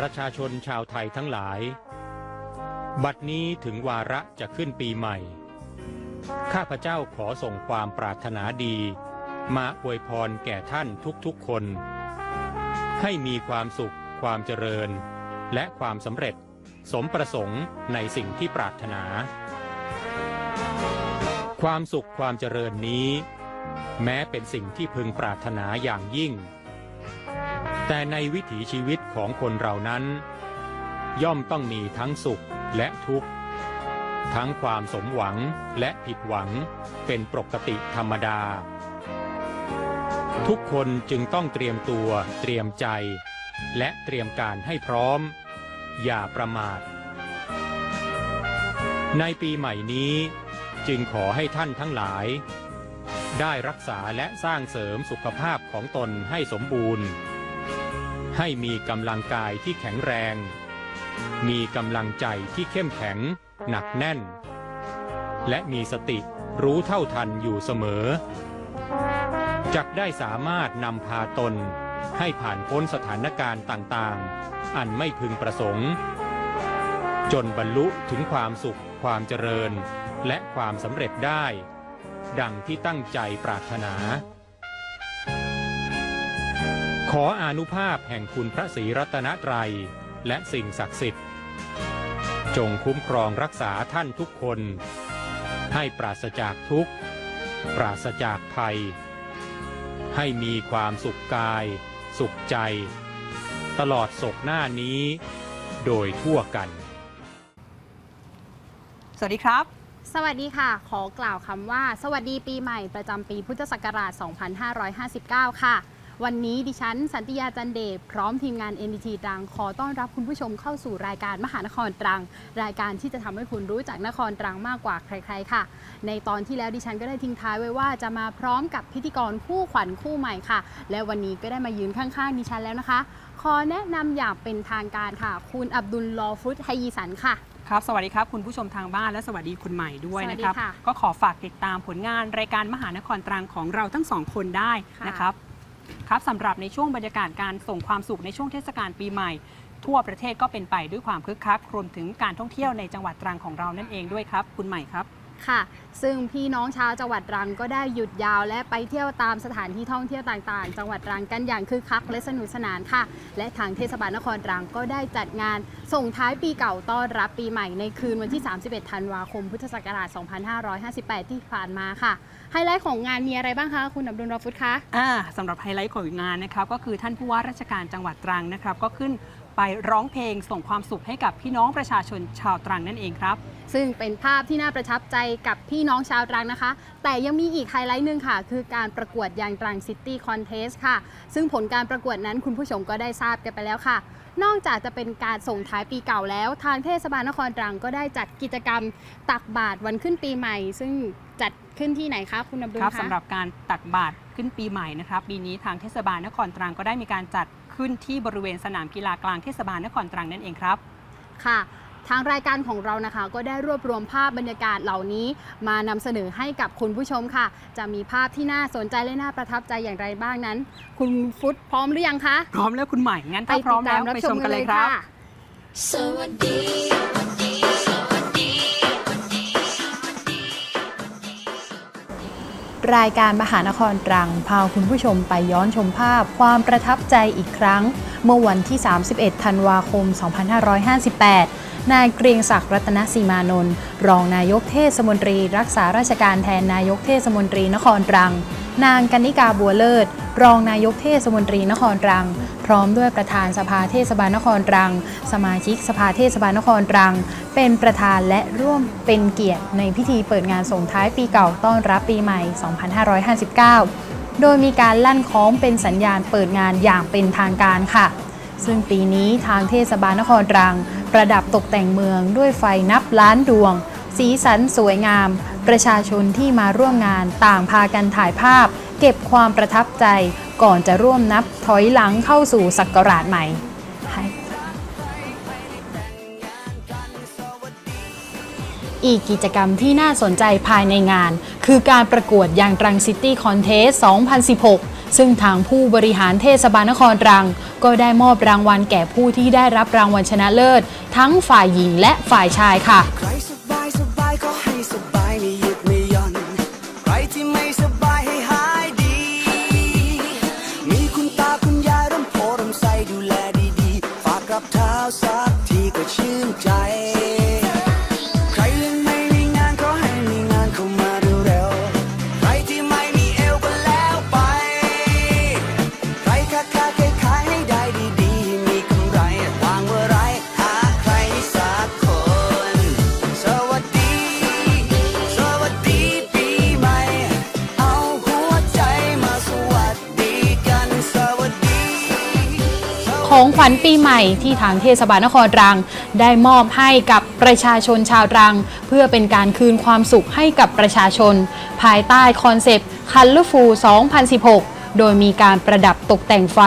ประชาชนชาวไทยทั้งหลาย บัดนี้ถึงวาระจะขึ้นปีใหม่ ข้าพเจ้าขอส่งความปรารถนาดี มาอวยพรแก่ท่านทุกๆคน ให้มีความสุข ความเจริญ และความสำเร็จสมประสงค์ในสิ่งที่ปรารถนา ความสุขความเจริญนี้ แม้เป็นสิ่งที่พึงปรารถนาอย่างยิ่ง แต่ในวิถีชีวิตของคนเรานั้น ย่อมต้องมีทั้งสุขและทุกข์ ทั้งความสมหวังและผิดหวังเป็นปกติธรรมดา ทุกคนจึงต้องเตรียมตัวเตรียมใจ และเตรียมการให้พร้อม อย่าประมาท ในปีใหม่นี้จึงขอให้ท่านทั้งหลาย ได้รักษาและสร้างเสริมสุขภาพของตนให้สมบูรณ์ ให้มีกำลังกายที่แข็งแรง มีกำลังใจที่เข้มแข็ง หนักแน่น และมีสติรู้เท่าทันอยู่เสมอจักได้สามารถนำพาตนให้ผ่านพ้นสถานการณ์ต่างๆ อันไม่พึงประสงค์ จนบรรลุถึงความสุขความเจริญ และความสำเร็จได้ ดังที่ตั้งใจปรารถนา ขออานุภาพแห่งคุณพระศรีรัตนตรัย และสิ่งศักดิ์สิทธิ์ จงคุ้มครองรักษาท่านทุกคน ให้ปราศจากทุกข์ ปราศจากภัย ให้มีความสุขกาย สุขใจ ตลอดศกหน้านี้ โดยทั่วกัน สวัสดีครับ สวัสดีค่ะ ขอกล่าวคำว่า สวัสดีปีใหม่ประจำปีพุทธศักราช 2559 ค่ะ วันนี้ดิฉัน สันติยาจันเดชพร้อมทีมงาน NDT ตรังขอต้อนรับคุณผู้ชมเข้าสู่รายการมหานครตรัง รายการที่จะทำให้คุณรู้จักนครตรังมากกว่าใคร ๆ ค่ะ ในตอนที่แล้วดิฉันก็ได้ทิ้งท้ายไว้ว่าจะมาพร้อมกับพิธีกรคู่ขวัญคู่ใหม่ค่ะ และวันนี้ก็ได้มายืนข้างๆดิฉันแล้วนะคะ ขอแนะนำอย่างเป็นทางการค่ะ คุณอับดุลลอฟุตไฮยีสันค่ะครับสวัสดีครับคุณผู้ชมทางบ้านและสวัสดีคุณใหม่ด้วยนะครับสวัสดีค่ะก็ขอฝากติดตามผลงานรายการมหานครตรังของเราทั้งสองคนได้ค่ะนะครับ ครับสำหรับในช่วงบรรยากาศการส่งความสุขในช่วงเทศกาลปีใหม่ ทั่วประเทศก็เป็นไปด้วยความคึกคักรวมถึงการท่องเที่ยวในจังหวัดตรังของเรานั่นเองด้วยครับ คุณใหม่ครับ ค่ะ ซึ่งพี่น้องชาวจังหวัดตรังก็ได้หยุดยาวและไปเที่ยวตามสถานที่ท่องเที่ยวต่างๆ จังหวัดตรังกันอย่างคึกคักและสนุกสนานค่ะ และทางเทศบาลนครตรังก็ได้จัดงานส่งท้ายปีเก่าต้อนรับปีใหม่ในคืนวันที่ 31 ธันวาคม พุทธศักราช 2558 ที่ผ่านมาค่ะ ไฮไลท์ของงานมีอะไรบ้างคะคุณอับดุลรอฟุตคะอ่าสำหรับไฮไลท์ของงานนะครับก็คือท่านผู้ว่าราชการจังหวัดตรังนะครับก็ขึ้นไปร้องเพลงส่งความสุขให้กับพี่น้องประชาชนชาวตรังนั่นเองครับ ซึ่งเป็นภาพที่น่าประทับใจกับพี่น้องชาวตรังนะคะ แต่ยังมีอีกไฮไลท์หนึ่งค่ะ คือการประกวดยางตรังซิตี้คอนเทสค่ะ ซึ่งผลการประกวดนั้นคุณผู้ชมก็ได้ทราบกันไปแล้วค่ะ นอกจากจะเป็นการส่งท้ายปีเก่าแล้ว ทางเทศบาลนครตรังก็ได้จัดกิจกรรมตักบาตรวันขึ้นปีใหม่ ซึ่งจัดขึ้นที่ไหนคะคุณอับดุลครับคะสำหรับการตักบาตรขึ้นปีใหม่นะครับปีนี้ทางเทศบาลนครตรังก็ได้มีการจัดขึ้นที่บริเวณสนามกีฬากลางเทศบาลนครตรังนั่นเองครับ ค่ะ ทางรายการของเรานะคะ ก็ได้รวบรวมภาพบรรยากาศเหล่านี้ มานำเสนอให้กับคุณผู้ชมค่ะ จะมีภาพที่น่าสนใจและน่าประทับใจอย่างไรบ้างนั้น คุณฟุตพร้อมหรือยังคะพร้อมแล้วคุณใหม่งั้นถ้าพร้อมแล้วไปชมกันเลยครับสวัสดีสวัสดีสวัสดีรายการมหานครตรังพาคุณผู้ชมไปย้อนชมภาพความประทับใจอีกครั้ง เมื่อวันที่ 31 ธันวาคม 2558 นายเกรียงศักดิ์รัตนสีมานนท์รองนายกเทศมนตรี รักษาราชการแทนนายกเทศมนตรีนครตรัง นางกนิกาบัวเลิศ รองนายกเทศมนตรีนครตรัง พร้อมด้วยประธานสภาเทศบาลนครตรัง สมาชิกสภาเทศบาลนครตรัง เป็นประธานและร่วมเป็นเกียรติในพิธีเปิดงานส่งท้ายปีเก่าต้อนรับปีใหม่ 2559 โดยมีการลั่นคล้องเป็นสัญญาณเปิดงานอย่างเป็นทางการค่ะ ซึ่งปีนี้ทางเทศบาลนครตรัง ประดับตกแต่งเมืองด้วยไฟนับล้านดวง สีสันสวยงาม ประชาชนที่มาร่วมงานต่างพากันถ่ายภาพ เก็บความประทับใจก่อนจะร่วมนับถอยหลังเข้าสู่ศักราชใหม่อีกกิจกรรมที่น่าสนใจภายในงาน คือการประกวดยางตรังซิตี้คอนเทส 2016 ซึ่งทางผู้บริหารเทศบาลนครตรัง ก็ได้มอบรางวัลแก่ผู้ที่ได้รับรางวัลชนะเลิศ ทั้งฝ่ายหญิงและฝ่ายชายค่ะ ของขวัญปีใหม่ที่ทางเทศบาลนครตรัง ได้มอบให้กับประชาชนชาวตรัง เพื่อเป็นการคืนความสุขให้กับประชาชน ภายใต้คอนเซปต์ Colorful 2016 โดยมีการประดับตกแต่งไฟ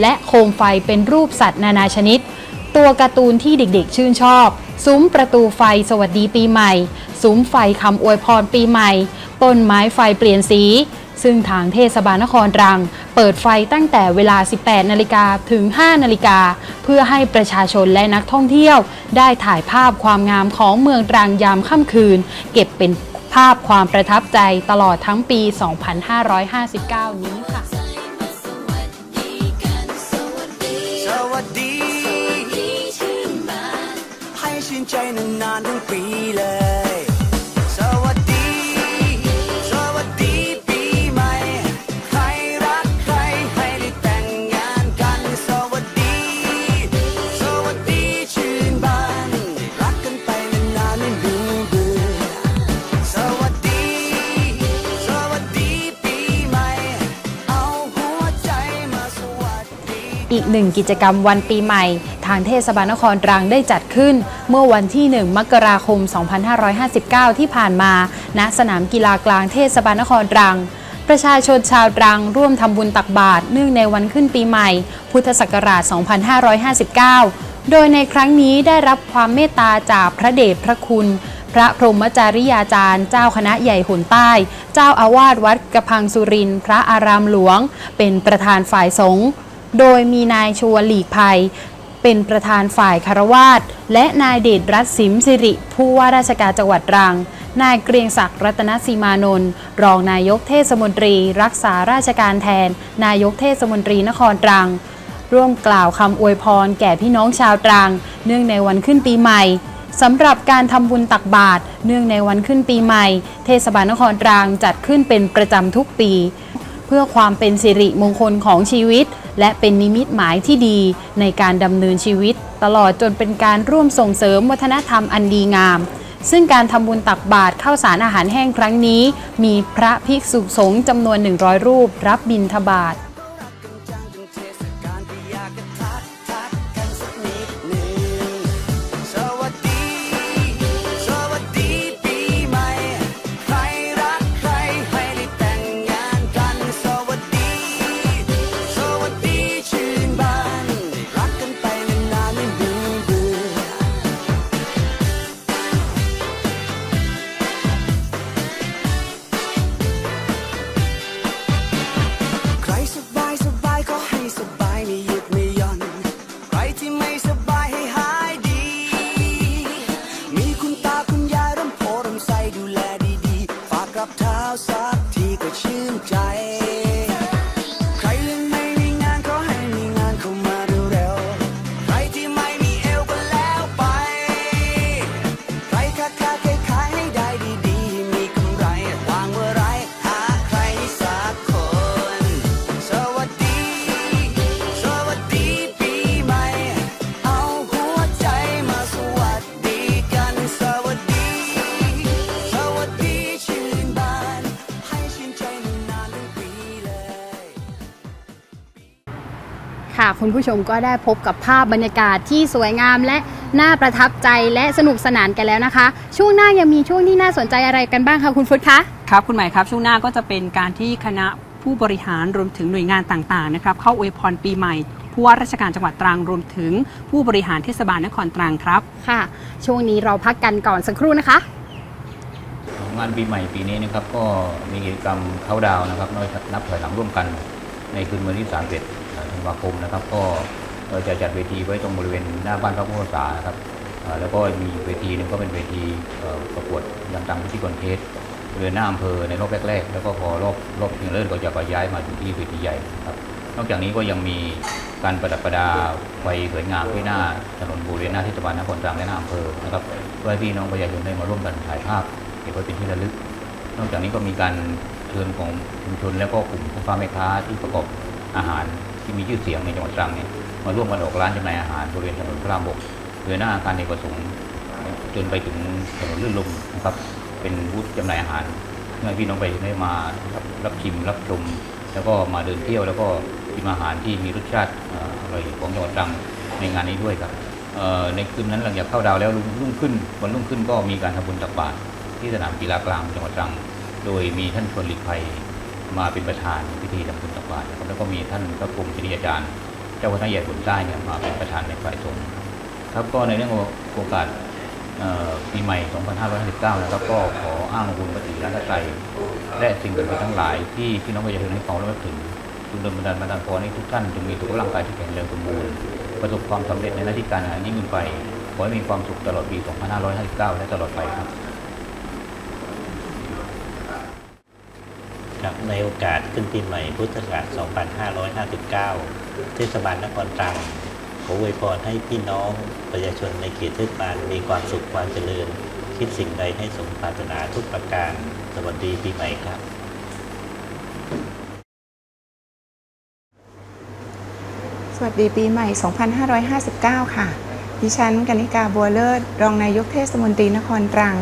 และโคมไฟเป็นรูปสัตว์นานาชนิด ตัวการ์ตูนที่เด็กๆชื่นชอบ ซุ้มประตูไฟสวัสดีปีใหม่ ซุ้มไฟคำอวยพรปีใหม่ต้นไม้ไฟเปลี่ยนสี ซึ่งทางเทศบาลนครตรัง เปิดไฟตั้งแต่เวลา 18 นาฬิกาถึง 5 นาฬิกา เพื่อให้ประชาชนและนักท่องเที่ยว ได้ถ่ายภาพความงามของเมืองตรังยามค่ำคืน เก็บเป็นภาพความประทับใจตลอดทั้งปี 2559 นี้ค่ะ สวัสดีชื่นบานให้ชื่นใจนานๆทั้งปีเลย กหนึ่งกิจกรรมวันปีใหม่ ทางเทศบาลนครตรังได้จัดขึ้น เมื่อวันที่ 1 มกราคม 2559 ที่ผ่านมา ณ สนามกีฬากลางเทศบาลนครตรังประชาชนชาวตรังร่วมทำบุญตักบาตรเนื่องในวันขึ้นปีใหม่ พุทธศักราช 2559 โดยในครั้งนี้ได้รับความเมตตาจากพระเดชพระคุณ พระพรหมจาริยาจารย์ เจ้าคณะใหญ่หนใต้ เจ้าอาวาสวัดกระพังสุรินทร์พระอารามหลวง เป็นประธานฝ่ายสงฆ์ โดยมีนายชวหลีกภัย เป็นประธานฝ่ายคารวาสและนายเดชรัตน์สิมสิริ ผู้ว่าราชการจังหวัดตรัง นายเกรียงศักดิ์รัตนสีมานนท์รองนายกเทศมนตรี รักษาราชการแทน นายกเทศมนตรีนครตรัง ร่วมกล่าวคำอวยพรแก่พี่น้องชาวตรัง เนื่องในวันขึ้นปีใหม่สำหรับการทำบุญตักบาตรเนื่องในวันขึ้นปีใหม่ เทศบาลนครตรังจัดขึ้นเป็นประจำทุกปี เพื่อความเป็นสิริมงคลของชีวิต และเป็นนิมิตหมายที่ดีในการดำเนินชีวิต ตลอดจนเป็นการร่วมส่งเสริมวัฒนธรรมอันดีงาม ซึ่งการทำบุญตักบาตรข้าวสารอาหารแห้งครั้งนี้ มีพระภิกษุสงฆ์จำนวน 100 รูป รับบิณฑบาต ผู้ชมก็ได้พบกับภาพบรรยากาศที่สวยงามและน่าประทับใจและสนุกสนานกันแล้วนะคะ ช่วงหน้ายังมีช่วงที่น่าสนใจอะไรกันบ้างคะคุณฟุตคะครับคุณหมายครับช่วงหน้าก็จะเป็นการที่คณะผู้บริหารรวมถึงหน่วยงานต่างๆนะครับเข้าอวยพรปีใหม่ผู้ว่าราชการจังหวัดตรังรวมถึงผู้บริหารเทศบาลนครตรังครับค่ะ ช่วงนี้เราพักกันก่อนสักครู่นะคะงานปีใหม่ปีนี้นะครับก็มีกิจกรรมเข้าน์ดาวน์นะครับนับถอยหลังร่วมกันในคืนวันที่ 31ธัน วาคมนะครับ ก็เราจะจัดเวทีไว้ตรงบริเวณหน้าบ้านพระพุทธศาสนะครับแล้วก็มีเวทีหนึ่งก็เป็นเวทีประกวดยังดังที่คอนเทสบริเวณหน้าอำเภอในรอบแรกๆ แล้วก็พอรอบรอบชิงเลิศก็จะไปย้ายมาถึงที่เวทีใหญ่ครับ นอกจากนี้ก็ยังมีการประดับประดาไฟสวยงามที่หน้าถนนบริเวณหน้าเทศบาลนครตรังและหน้าอำเภอนะครับเพื่อพี่น้องประชาชนได้มาร่วมกันถ่ายภาพเก็บไว้เป็นที่ระลึก นอกจากนี้ก็มีการเชิญของชุมชนแล้วก็กลุ่มพ่อค้าแม่ค้าที่ประกอบ อาหารที่มีชื่อเสียงในจังหวัดตรังเนี่ยมาร่วมกันออกร้านจำหน่ายอาหารบริเวณถนนพระรามหกโดยหน้าอาคารในประสงค์จนไปถึงถนนลื่นลมนะครับ เป็นบูธจำหน่ายอาหารเพื่อให้พี่น้องไปได้มารับรับชิมรับชม แล้วก็มาเดินเที่ยวแล้วก็ชิมอาหารที่มีรสชาติออร่อยของจังหวัดตรังในงานนี้ด้วยครับในคืนนั้นหลังจากเข้าดาวแล้วรุ่งขึ้นวันรุ่งขึ้นก็มีการทำบุญตักบาตรที่สนามกีฬากลางจังหวัดตรัง โดยมีท่านชวนหลีกภัย มาเป็นประธานพิธีทำบุญตักบาตรนะครับแล้วก็มีท่านพระครูชนิยาจารย์ เจ้าคณะใหญ่บุญใต้เนี่ยมาเป็นประธานในฝ่ายสงฆ์ครับก็ในเรื่องโอกาสเอ่อปีใหม่ 2559 นะครับ ก็ขออ้างบุญพระศรีรัตนตรัยและสิ่งศักดิ์สิทธิ์ทั้งหลายที่พี่น้องประชาชนให้ความรู้ถึงจุดดลบันดาลบันดาลพรให้ทุกท่านจงมีสุขภาพร่างกายที่แข็งแรงสมบูรณ์ประสบความสำเร็จในหน้าที่การงานยิ่งขึ้นไป ขอให้มีความสุขตลอดปี 2559 และตลอดไปครับ ครับในโอกาสขึ้นปีใหม่พุทธศักราช 2559 เทศบาลนครตรังขออวยพรให้พี่น้องประชาชนในเขตเทศบาลมีความสุขความเจริญ คิดสิ่งใดให้สมปรารถนาทุกประการ สวัสดีปีใหม่ครับ สวัสดีปีใหม่ 2559 ค่ะ ดิฉันกนิกาบัวเลิศ รองนายกเทศมนตรีนครตรัง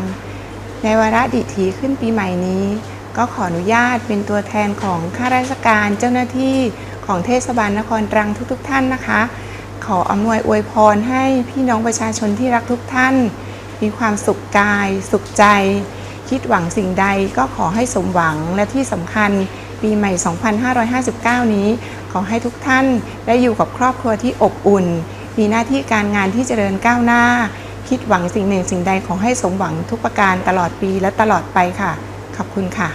ในวาระดิถีขึ้นปีใหม่นี้ ก็ขออนุญาตเป็นตัวแทนของข้าราชการเจ้าหน้าที่ของเทศบาลนครตรังทุกๆทท่านนะคะ ขออำนวยอวยพรให้พี่น้องประชาชนที่รักทุกท่าน มีความสุขกาย สุขใจ คิดหวังสิ่งใดก็ขอให้สมหวังและที่สำคัญปีใหม่ 2559 นี้ ขอให้ทุกท่านได้อยู่กับครอบครัวที่อบอุ่น มีหน้าที่การงานที่เจริญก้าวหน้า คิดหวังสิ่งหนึ่งสิ่งใดขอให้สมหวังทุกประการตลอดปีและตลอดไปค่ะ อบคุณค่ะ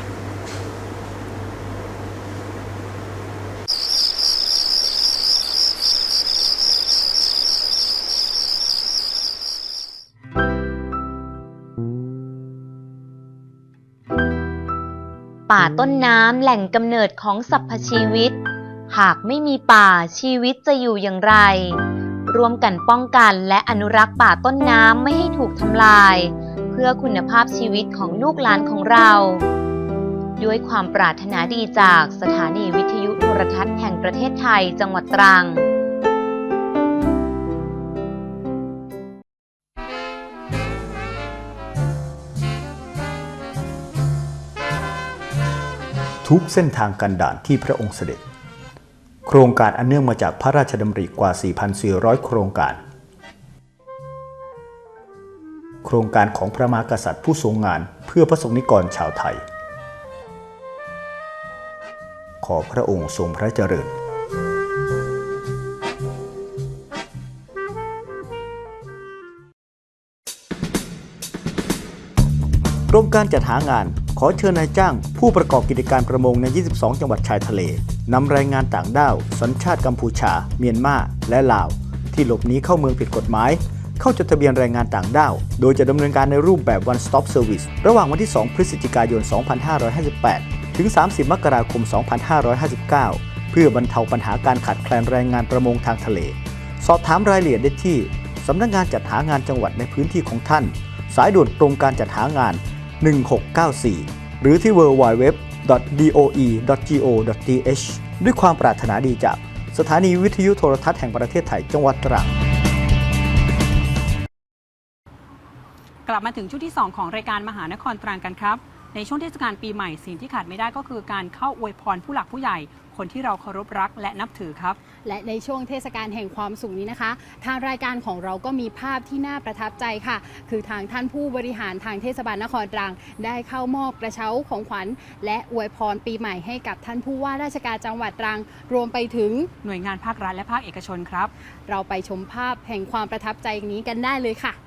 ป่าต้นน้ำแหล่งกำเนิดของสรรพชีวิต หากไม่มีป่าชีวิตจะอยู่อย่างไรร่วมกันป้องกันและอนุรักษ์ป่าต้นน้ำไม่ให้ถูกทำลาย พื่อคุณภาพชีวิตของลูกหลานของเรา ด้วยความปรารถนาดีจากสถานีวิทยุโทรทัศน์แห่งประเทศไทยจังหวัดตรังทุกเส้นทางกันด่านที่พระองค์เสด็จ โครงการอันเนื่องมาจากพระราชดำริกว่า 4,400 โครงการ โครงการของพระมหากษัตริย์ผู้ทรงงานเพื่อพระสงฆ์นิกรชาวไทย ขอพระองค์ทรงพระเจริญกรมการจัดหางานขอเชิญนายจ้าง ผู้ประกอบกิจการประมงใน 22 จังหวัดชายทะเล นำแรงงานต่างด้าว สัญชาติกัมพูชา เมียนมา และลาว ที่หลบหนีเข้าเมืองผิดกฎหมาย เข้าจดทะเบียนแรงงานต่างด้าว โดยจะดำเนินการในรูปแบบ one stop service ระหว่างวันที่ 2 พฤศจิกายน 2558 ถึง 30 มกราคม 2559 เพื่อบรรเทาปัญหาการขาดแคลนแรงงานประมงทางทะเล สอบถามรายละเอียดได้ที่สำนักงานจัดหางานจังหวัดในพื้นที่ของท่าน สายด่วนกรมการจัดหางาน 1694 หรือที่ www.doe.go.th ด้วยความปรารถนาดีจากสถานีวิทยุโทรทัศน์แห่งประเทศไทยจังหวัดตรัง กลับมาถึงช่วงที่ 2 ของรายการมหานครตรังกันครับ ในช่วงเทศกาลปีใหม่สิ่งที่ขาดไม่ได้ก็คือการเข้าอวยพรผู้หลักผู้ใหญ่ คนที่เราเคารพรักและนับถือครับ และในช่วงเทศกาลแห่งความสุขนี้นะคะ ทางรายการของเราก็มีภาพที่น่าประทับใจค่ะ คือทางท่านผู้บริหารทางเทศบาลนครตรัง ได้เข้ามอบกระเช้าของขวัญ และอวยพรปีใหม่ให้กับท่านผู้ว่าราชการจังหวัดตรัง รวมไปถึงหน่วยงานภาครัฐและภาคเอกชนครับ เราไปชมภาพแห่งความประทับใจนี้กันได้เลยค่ะ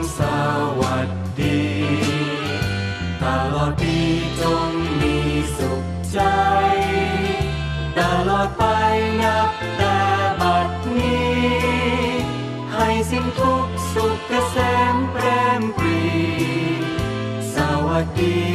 วั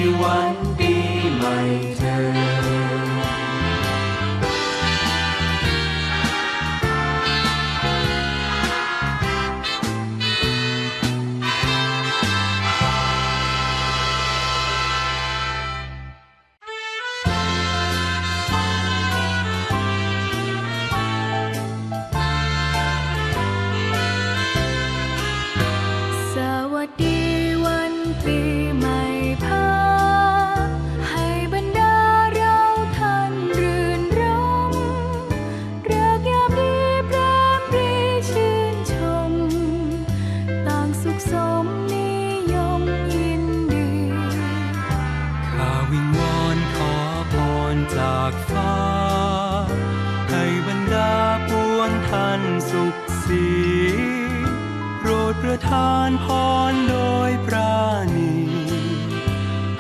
ทานพรโดยปราณี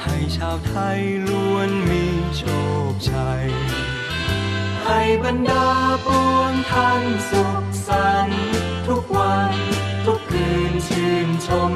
ให้ชาวไทยล้วนมีโชคชัย ให้บรรดาปวงท่านสุขสันต์ทุกวัน ทุกคืนชื่นชมให้สม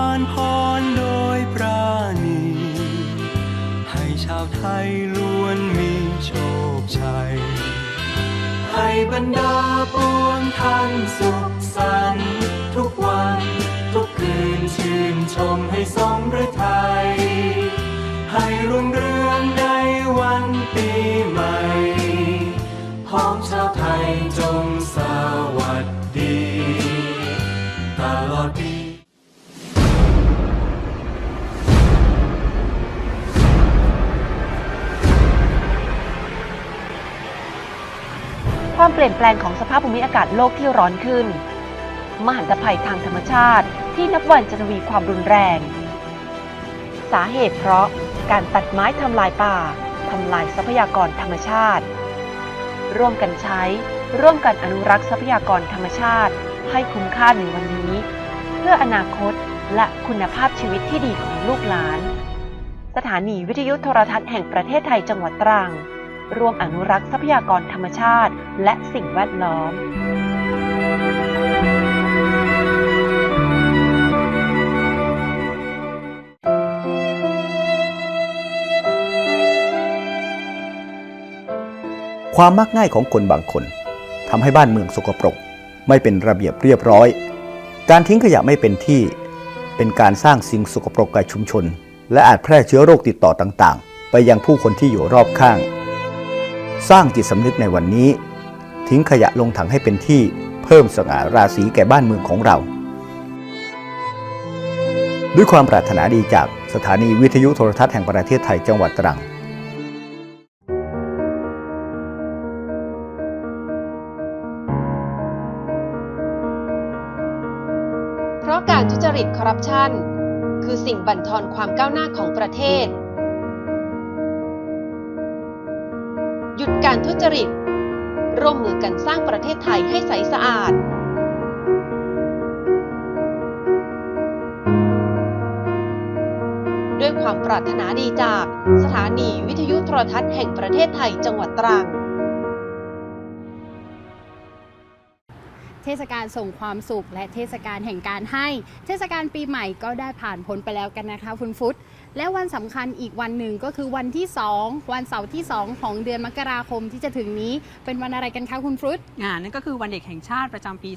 านพรโดยปราณี ให้ชาวไทยล้วนมีโชคชัย ให้บรรดาปวงท่านสุขสันต์ทุกวัน ทุกคืนชื่นชมให้สมฤทัยให้รุ่งเรือง ความเปลี่ยนแปลงของสภาพภูมิอากาศโลกที่ร้อนขึ้น มหันตภัยทางธรรมชาติที่นับวันจะทวีความรุนแรง สาเหตุเพราะการตัดไม้ทำลายป่าทำลายทรัพยากรธรรมชาติ ร่วมกันใช้ ร่วมกันอนุรักษ์ทรัพยากรธรรมชาติ ให้คุ้มค่าในวันนี้ เพื่ออนาคตและคุณภาพชีวิตที่ดีของลูกหลาน สถานีวิทยุโทรทัศน์แห่งประเทศไทยจังหวัดตรัง ร่วมอนุรักษ์ทรัพยากรธรรมชาติ และสิ่งแวดล้อมความมักง่ายของคนบางคนทำให้บ้านเมืองสกปรก ไม่เป็นระเบียบเรียบร้อย การทิ้งขยะไม่เป็นที่ เป็นการสร้างสิ่งสกปรกแก่ชุมชน และอาจแพร่เชื้อโรคติดต่อต่างๆ ไปยังผู้คนที่อยู่รอบข้าง สร้างจิตสำนึกในวันนี้ ทิ้งขยะลงถังให้เป็นที่เพิ่มสง่าราศีแก่บ้านเมืองของเรา ด้วยความปรารถนาดีจากสถานีวิทยุโทรทัศน์แห่งประเทศไทยจังหวัดตรังเพราะการทุจริตคอร์รัปชันคือสิ่งบั่นทอนความก้าวหน้าของประเทศ หยุดการทุจริต ร่วมมือกันสร้างประเทศไทยให้ใสสะอาดด้วยความปรารถนาดีจากสถานีวิทยุโทรทัศน์แห่งประเทศไทยจังหวัดตรัง เทศกาลส่งความสุขและเทศกาลแห่งการให้ เทศกาลปีใหม่ก็ได้ผ่านพ้นไปแล้วกันนะคะคุณฟุต และวันสำคัญอีกวันหนึ่งก็คือวันที่ 2 วันเสาร์ที่ 2 ของเดือนมกราคมที่จะถึงนี้เป็นวันอะไรกันคะคุณฟรุตงานนั่นก็คือวันเด็กแห่งชาติประจำปี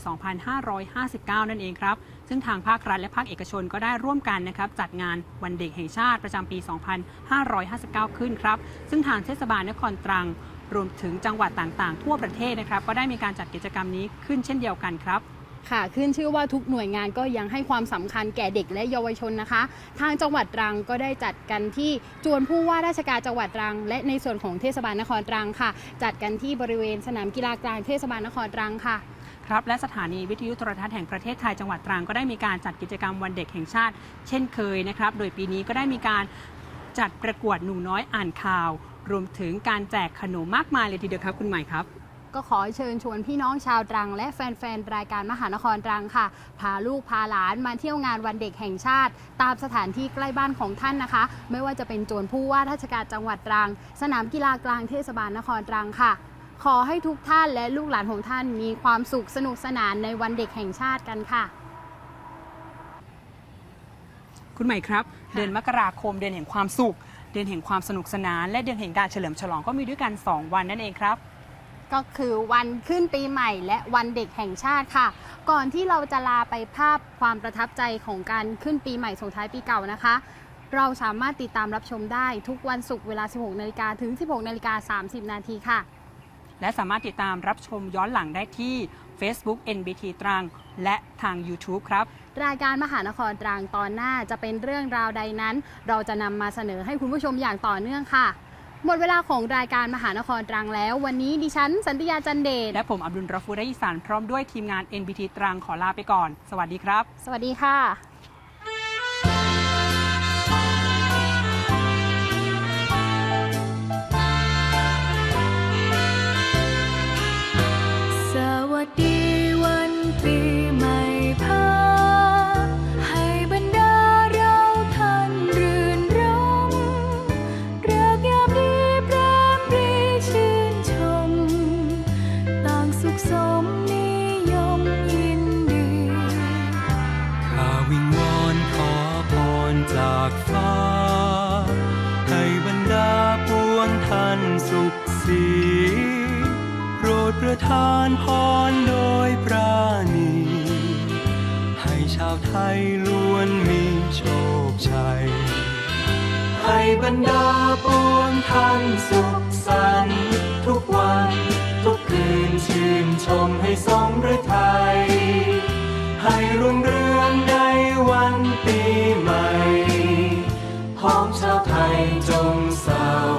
2559 นั่นเองครับ ซึ่งทางภาครัฐและภาคเอกชนก็ได้ร่วมกันนะครับจัดงานวันเด็กแห่งชาติประจำปี 2559 ขึ้นครับ ซึ่งทางเทศบาลนครตรังรวมถึงจังหวัดต่างๆ ทั่วประเทศนะครับ ก็ได้มีการจัดกิจกรรมนี้ขึ้นเช่นเดียวกันครับ ค่ะ ขึ้นชื่อว่าทุกหน่วยงานก็ยังให้ความสำคัญแก่เด็กและเยาวชนนะคะ ทางจังหวัดตรังก็ได้จัดกันที่จวนผู้ว่าราชการจังหวัดตรัง และในส่วนของเทศบาลนครตรังค่ะ จัดกันที่บริเวณสนามกีฬากลางเทศบาลนครตรังค่ะครับและสถานีวิทยุโทรทัศน์แห่งประเทศไทยจังหวัดตรังก็ได้มีการจัดกิจกรรมวันเด็กแห่งชาติ เช่นเคยนะครับ โดยปีนี้ก็ได้มีการจัดประกวดหนูน้อยอ่านข่าว รวมถึงการแจกขนมมากมายเลยทีเดียวครับคุณใหม่ครับ ก็ขอเชิญชวนพี่น้องชาวตรัง และแฟนๆรายการมหานครตรังค่ะ พาลูกพาหลานมาเที่ยวงานวันเด็กแห่งชาติ ตามสถานที่ใกล้บ้านของท่านนะคะ ไม่ว่าจะเป็นจวนผู้ว่าราชการจังหวัดตรัง สนามกีฬากลางเทศบาลนครตรังค่ะ ขอให้ทุกท่านและลูกหลานของท่านมีความสุขสนุกสนานในวันเด็กแห่งชาติกันค่ะคุณใหม่ครับ เดือนมกราคมเดือนแห่งความสุข เดือนแห่งความสนุกสนาน และเดือนแห่งการเฉลิมฉลองก็มีด้วยกัน 2 วันนั่นเองครับ ก็คือวันขึ้นปีใหม่ และวันเด็กแห่งชาติค่ะ ก่อนที่เราจะลาไปภาพความประทับใจของการขึ้นปีใหม่ส่งท้ายปีเก่านะคะ เราสามารถติดตามรับชมได้ทุกวันศุกร์เวลา 16นาฬิกาถึง 16นาฬิกา30 นาทีค่ะ และสามารถติดตามรับชมย้อนหลังได้ที่ Facebook NBT ตรัง และทาง YouTube ครับ รายการมหานครตรังตอนหน้าจะเป็นเรื่องราวใดนั้น เราจะนำมาเสนอให้คุณผู้ชมอย่างต่อเนื่องค่ะ หมดเวลาของรายการมหานครตรังแล้ว วันนี้ดิฉันสันติยาจันเดชและผมอับดุลรอฟูได้อีสานพร้อมด้วยทีมงาน NBT ตรังขอลาไปก่อน สวัสดีครับ สวัสดีค่ะ ชมให้สมฤทัยให้รุ่งเรืองในวันปีใหม่พ้องชาวไทยจงสวั